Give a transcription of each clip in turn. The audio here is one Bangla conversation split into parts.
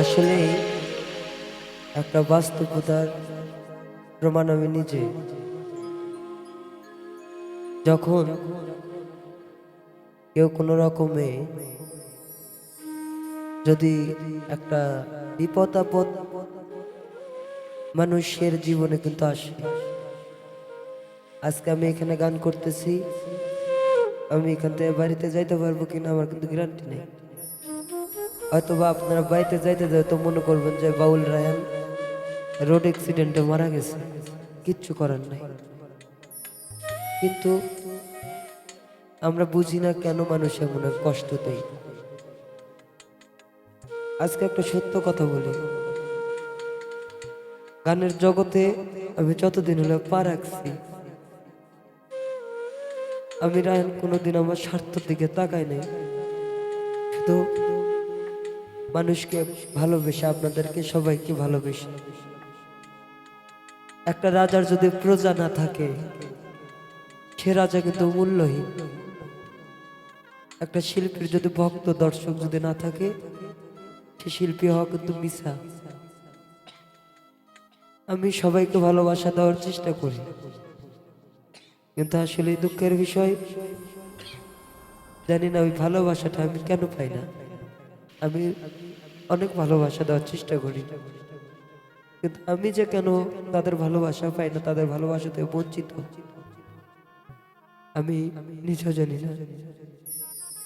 আসলে একটা বাস্তবতার প্রমাণ আমি নিজে। যখন কেউ কোনো রকমে যদি একটা বিপদ আপদ মানুষের জীবনে কিন্তু আসে। আজকে আমি এখানে গান করতেছি, আমি এখান থেকে বাড়িতে যাইতে পারব কিনা আমার কিন্তু গ্যারান্টি নেই। হয়তো বা আপনারা বাড়িতে যাইতে যাইতে মনে করবেন যে বাউল রায়ান রোড অ্যাক্সিডেন্টে মারা গেছে। কিচ্ছু করার নাই। কিন্তু আমরা বুঝি না কেন মানুষ এমন কষ্ট দেয়। আজকে একটা সত্য কথা বলি। গানের জগতে আমি যতদিন হলে পা রাখছি, আমি রায়ন কোনোদিন আমার স্বার্থের দিকে তাকাই নাই। শুধু মানুষকে ভালোবেসে, আপনাদেরকে সবাইকে ভালোবেসে। একটা রাজার যদি প্রজা না থাকে, সে রাজা কিন্তু মূল্যহীন। একটা শিল্পীর যদি ভক্ত দর্শক যদি না থাকে, সে শিল্পী হওয়া কিন্তু মিশা আমি সবাইকে ভালোবাসা দেওয়ার চেষ্টা করি। কিন্তু আসলে দুঃখের বিষয়, জানি না ওই ভালোবাসাটা আমি কেন পাই না। আমি অনেক ভালোবাসা দেওয়ার চেষ্টা করি। কিন্তু আমি যে কেন তাদের ভালোবাসা পাই না, তাদের ভালোবাসাতে বঞ্চিত। আমি নিজেও জানি না।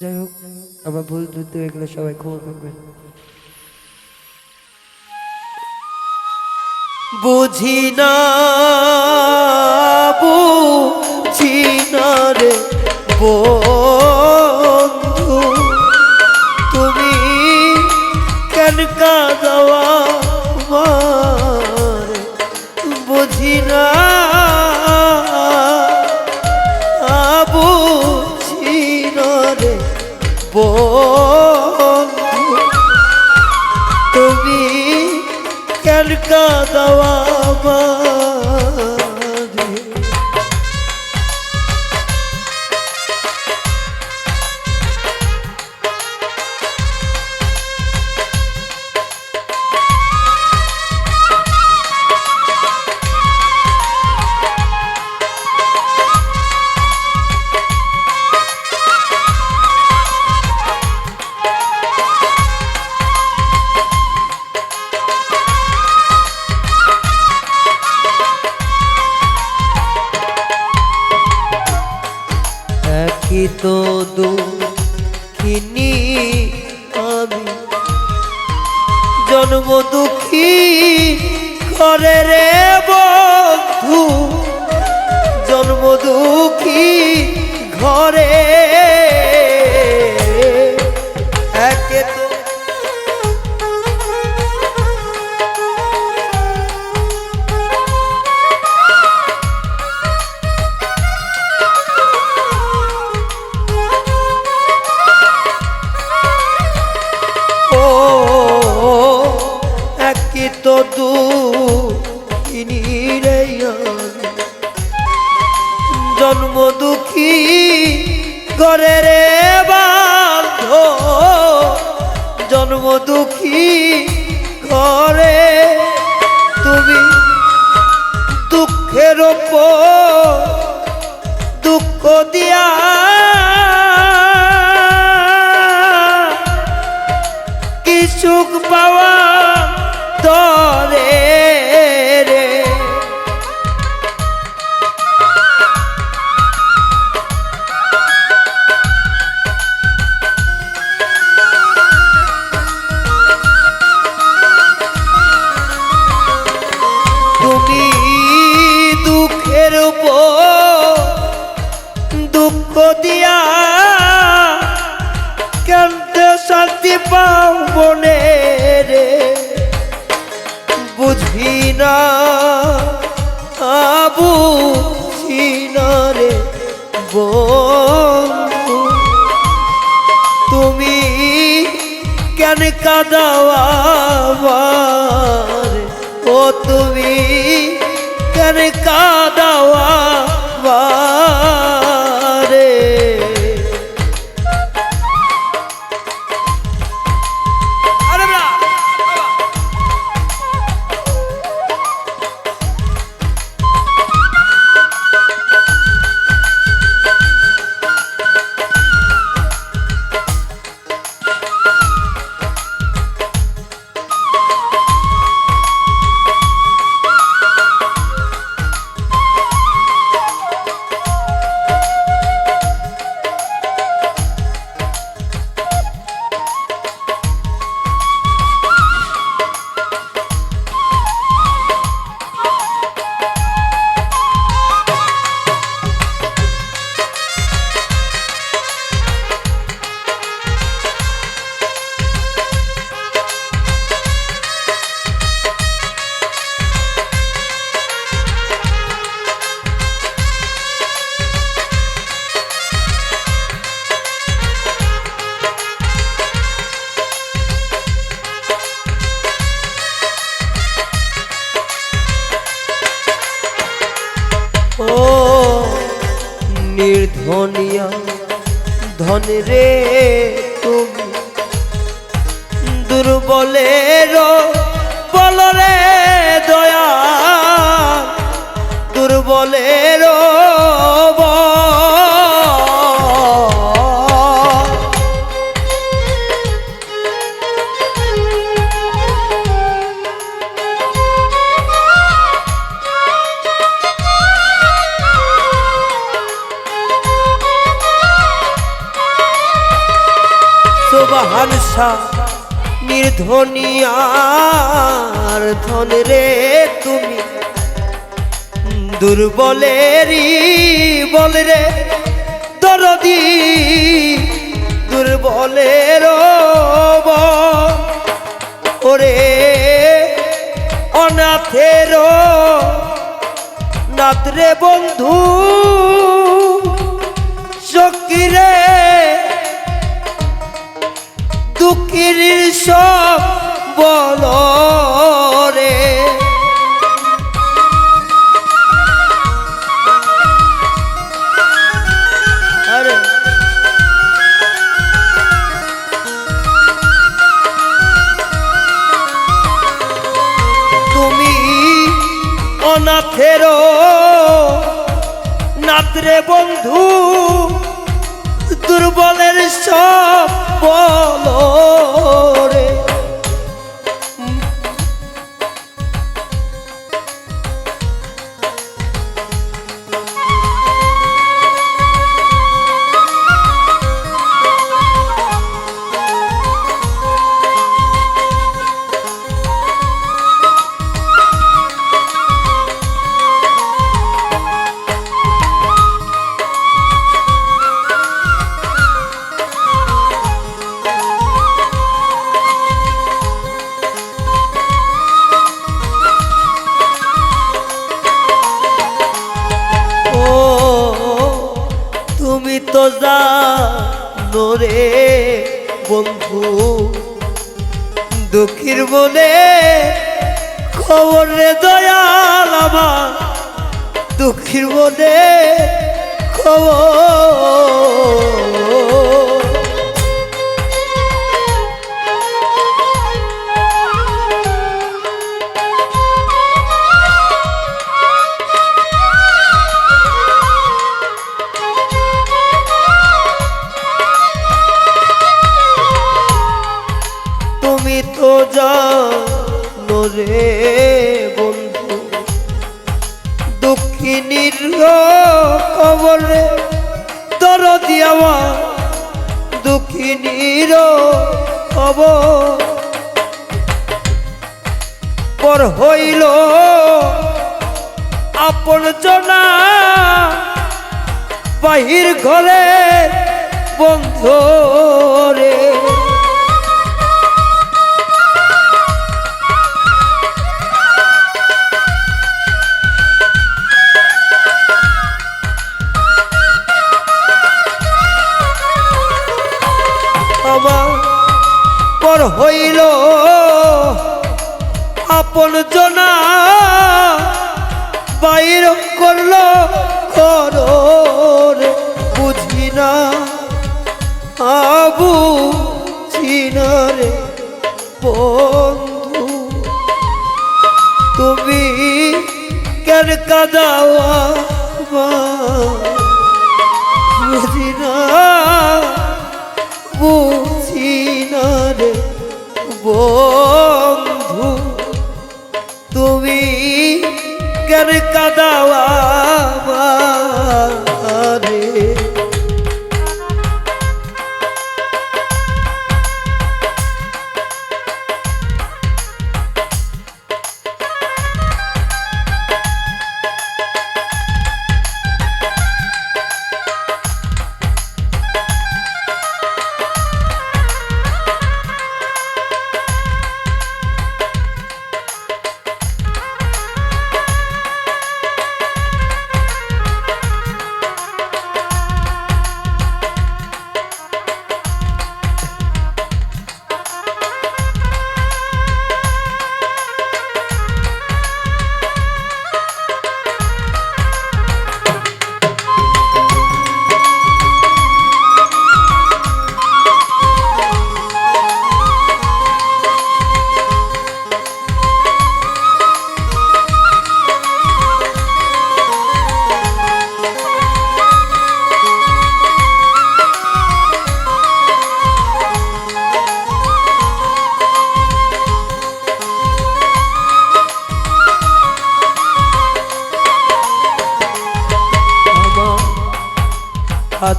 যাই হোক, আমার ভুল যুদ্ধ এগুলো সবাই ক্ষমা করবেন। বুঝি না বুঝি না রে বন্ধু। তুমি কেন কাদাওয়া তো জন্ম দুঃখী করে রে বান্ধ। জন্ম দুঃখী করে তুমি দুঃখের ওপর দুঃখ দিয়া কি সুখ পাওয়া তরে রে তুমি দুঃখের দুঃখ দিয়া কেমতে শান্তি পাও মনে বন্ধু তুমি কেন কাদাওয়া আমার? ও তুমি কেন কাদাওয়া সোবাহান শাহ নির্ধনিয়ার ধন রে তুমি। দুর্বলেরই বল রে, দরদি। দুর্বলের বল। ওরে অনাথের নাথরে বন্ধু সকিরে দুঃখের সব বল রে। অনাথের নাতরে বন্ধু দুর্বলের সব দুঃখীর বলে খবর। তুমি তো যা রে। দক্ষিণীর খবরে দরদি আমার দক্ষিণীর খবর পর হইল আপন জনা বাহির ঘরে বন্ধু রে আবু চিনারে বন্ধু। তুমি কেন কাদাওয়া বুঝি না বুঝি না রে বন্ধু। তুমি কেন কাদাওয়া রে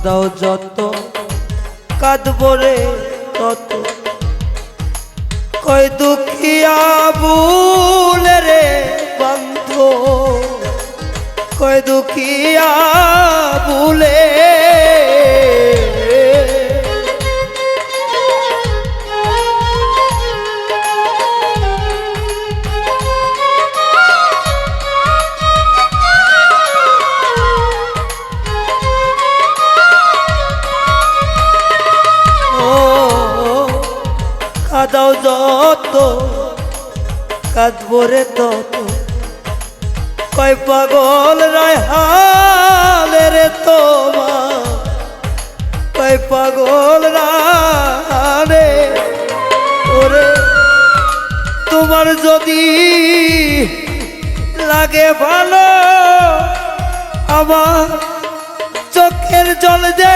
কাদাও যত কাঁদব রে তত। কয় দুঃখিয়া বুলে রে বন্ধ কয় দুঃখিয়া বুলে কাদাও যত, কাঁদবো রে তত। কয় পাগল রায় হালে রে তোমার। কয় পাগল রে ওরে। তোমার যদি লাগে ভালো, আমার চোখের জল দে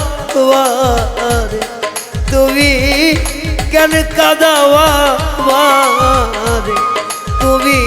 আমার তুমি কেন কাদাওয়া আমার তুমি